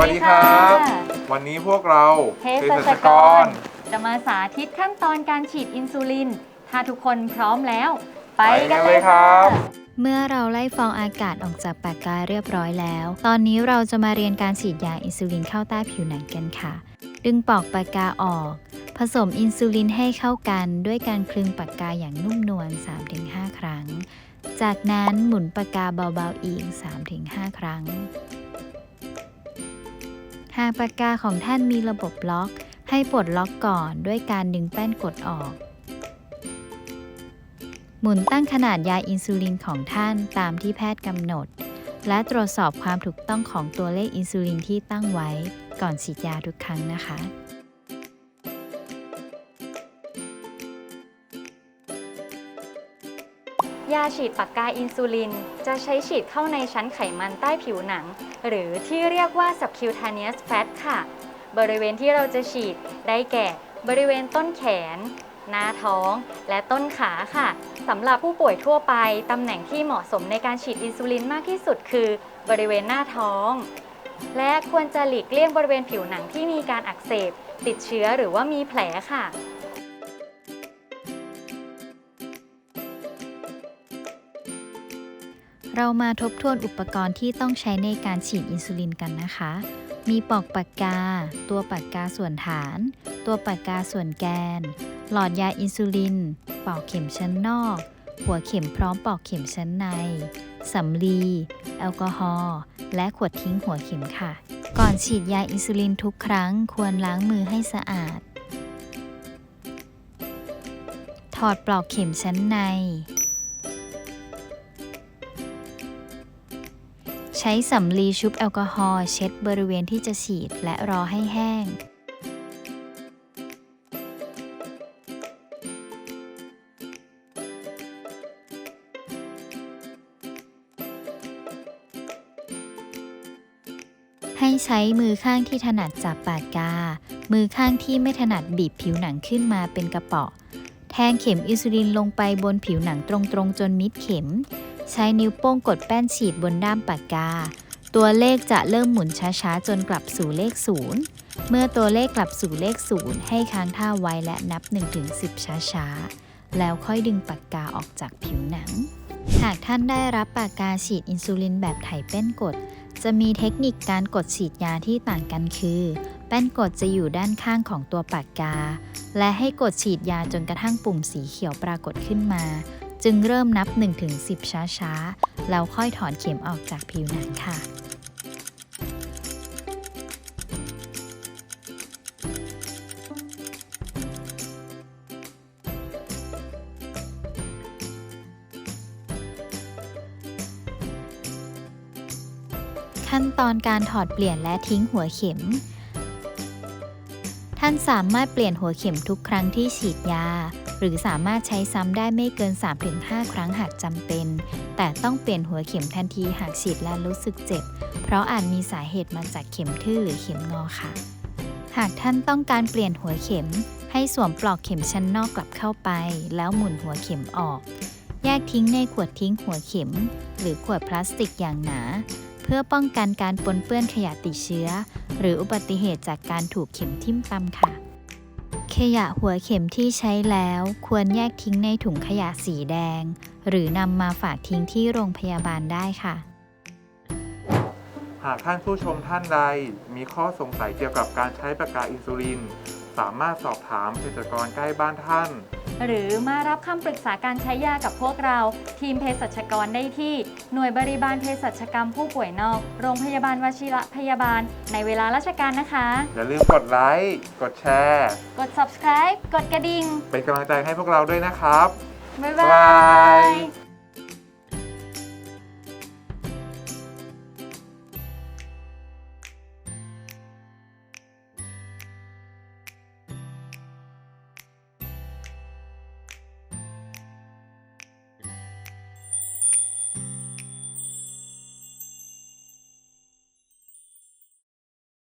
วัสดีครับค่ะวันนี้พวกเราเภสัชกร จะมาสาธิตขั้นตอนการฉีดอินซูลิน ถ้าทุกคนพร้อมแล้ว ไปกันเลยค่ะเมื่อเราไล่ฟองอากาศออกจากปากกาเรียบร้อยแล้ว ตอนนี้เราจะมาเรียนการฉีดยาอินซูลินเข้าใต้ผิวหนังกันค่ะ ดึงปอกปากกาออก ผสมอินซูลินให้เข้ากันด้วยการคลึงปากกาอย่างนุ่มนวล 3-5 ครั้ง จากนั้นหมุนปากกาเบาๆอีก 3-5 ครั้ง หากปากกาของท่านมีระบบล็อก ให้ปลดล็อกก่อนด้วยการดึงแป้นกดออก หมุนตั้งขนาดยาอินซูลินของท่านตามที่แพทย์กำหนด และตรวจสอบความถูกต้องของตัวเลขอินซูลินที่ตั้งไว้ ก่อนฉีดยาทุกครั้งนะคะ ยาฉีดปากกาอินซูลิน จะใช้ฉีดเข้าในชั้นไขมันใต้ผิวหนัง หรือที่เรียกว่า subcutaneous fat ค่ะ บริเวณที่เราจะฉีดได้แก่ บริเวณต้นแขน หน้าท้อง และต้นขาค่ะสำหรับผู้ป่วยทั่วไป ตำแหน่งที่เหมาะสมในการฉีดอินซูลินมากที่สุดคือ บริเวณหน้าท้อง และควรจะหลีกเลี่ยงบริเวณผิวหนังที่มีการอักเสบ ติดเชื้อหรือว่ามีแผลค่ะ เรามาทบทวนอุปกรณ์ที่ต้องใช้ในการฉีดอินซูลินกันนะคะ มีปอกปากกา ตัวปากกาส่วนฐาน ตัวปากกาส่วนแกน หลอดยาอินซูลิน ปอกเข็มชั้นนอก หัวเข็มพร้อมปอกเข็มชั้นใน สำลี แอลกอฮอล์ และขวดทิ้งหัวเข็มค่ะ ก่อนฉีดยาอินซูลินทุกครั้งควรล้างมือให้สะอาด ถอดปลอกเข็มชั้นใน ใช้สำลีชุบแอลกอฮอล์เช็ดบริเวณที่จะฉีดและรอให้แห้ง ให้ใช้มือข้างที่ถนัดจับปากกา มือข้างที่ไม่ถนัดบีบผิวหนังขึ้นมาเป็นกระเป๋อแทงเข็มอินซูลินลงไปบนผิวหนังตรงๆจนมิดเข็ม ใช้นิ้วโป้งกดแป้นฉีดบนด้ามปากกา ตัวเลขจะเริ่มหมุนช้าๆ จนกลับสู่เลข 0 เมื่อตัวเลขกลับสู่เลข 0 ให้ค้างท่าไว้และนับ 1-10 ช้าๆ แล้วค่อยดึงปากกาออกจากผิวหนัง หากท่านได้รับปากกาฉีดอินซูลินแบบไถเป้นกด จะมีเทคนิคการกดฉีดยาที่ต่างกันคือ แป้นกดจะอยู่ด้านข้างของตัวปากกา และให้กดฉีดยาจนกระทั่งปุ่มสีเขียวปรากฏขึ้นมา จึงเริ่มนับ 1-10 ช้าๆ แล้วค่อยถอนเข็มออกจากผิวหนังค่ะ ขั้นตอนการถอดเปลี่ยนและทิ้งหัวเข็ม ท่านสามารถเปลี่ยนหัวเข็มทุกครั้งที่ฉีดยา หรือสามารถใช้ซ้ำได้ไม่เกิน 3-5 ครั้งหากจำเป็น แต่ต้องเปลี่ยนหัวเข็มทันทีหากฉีดและรู้สึกเจ็บ เพราะอาจมีสาเหตุมาจากเข็มทื่อหรือเข็มงอค่ะ หากท่านต้องการเปลี่ยนหัวเข็ม ให้สวมปลอกเข็มชั้นนอกกลับเข้าไป แล้วหมุนหัวเข็มออก แยกทิ้งในขวดทิ้งหัวเข็ม หรือขวดพลาสติกอย่างหนา เพื่อป้องกันการปนเปื้อนขยะติดเชื้อ หรืออุบัติเหตุจากการถูกเข็มทิ่มตำค่ะ ขยะหัวเข็มที่ใช้แล้วควรแยกทิ้งในถุงขยะสีแดง หรือนำมาฝากทิ้งที่โรงพยาบาลได้ค่ะ หากท่านผู้ชมท่านใดมีข้อสงสัยเกี่ยวกับการใช้ปากกาอินซูลิน สามารถสอบถามเภสัชกรใกล้บ้านท่าน หรือมารับคำปรึกษาการใช้ยากับพวกเรา ทีมเภสัชกรได้ที่ หน่วยบริบาลเภสัชกรรมผู้ป่วยนอก โรงพยาบาลวชิระพยาบาล ในเวลาราชการนะคะ อย่าลืมกดไลค์กดแชร์ กด subscribe กดกระดิ่ง เป็นกำลังใจให้พวกเราด้วยนะครับ บ๊ายบ๊ายบาบายย